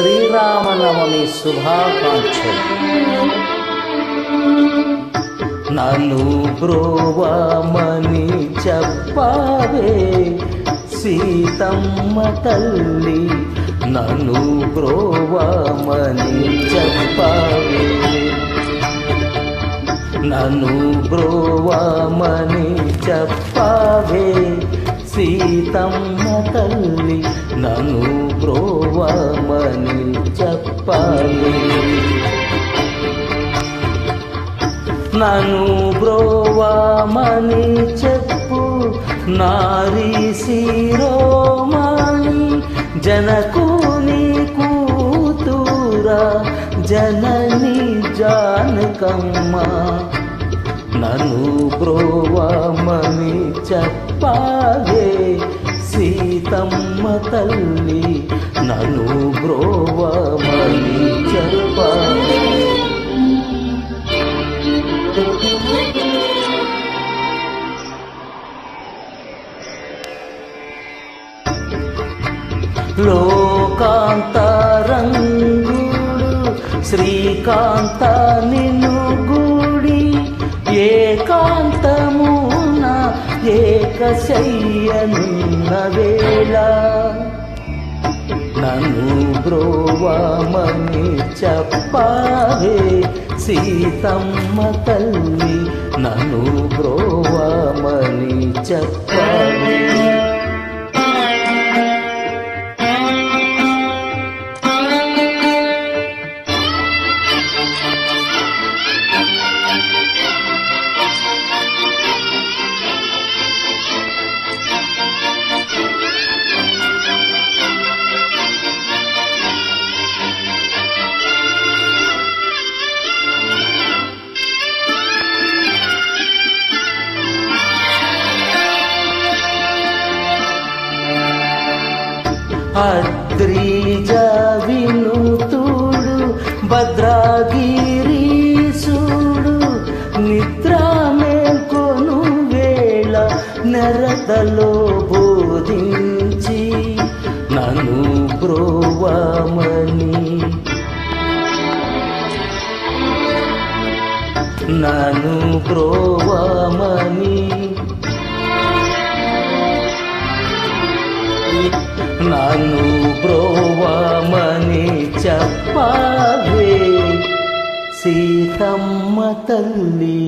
శ్రీరామనవమి శుభాకాంక్షలు. నన్ను బ్రోవామని చెప్పావే సీతమ్మ తల్లి నన్ను బ్రోవమని చెప్పవే. నన్ను బ్రోవమని చెప్పవే సీతమ్మ తల్లి నన్ను బ్రోవామని చెప్పాలి. నను బ్రోవామని చెప్పు నారీ శిరోమణి జనకుని కూతురా జనని జానకమ్మ. నను బ్రోవామని చెప్పాలే చెప్పావే సీతమ్మ తల్లి నన్ను బ్రోవామని చెప్పావే లోకాంతరంగుడు శ్రీకాంత చెయ్యనున్న వేళ నన్ను బ్రోవమని చెప్పావే సీతమ్మ తల్లి నన్ను బ్రోవమని చెప్పావే. అద్రీజ వినుతుడు భద్రాగిరీసుడు నిద్ర మేల్కొను వేళ నెరతలో బోధించి నన్ను బ్రోవమని నన్ను బ్రోవమ నన్ను బ్రోవమని చెప్పావే సీతమ్మ తల్లి.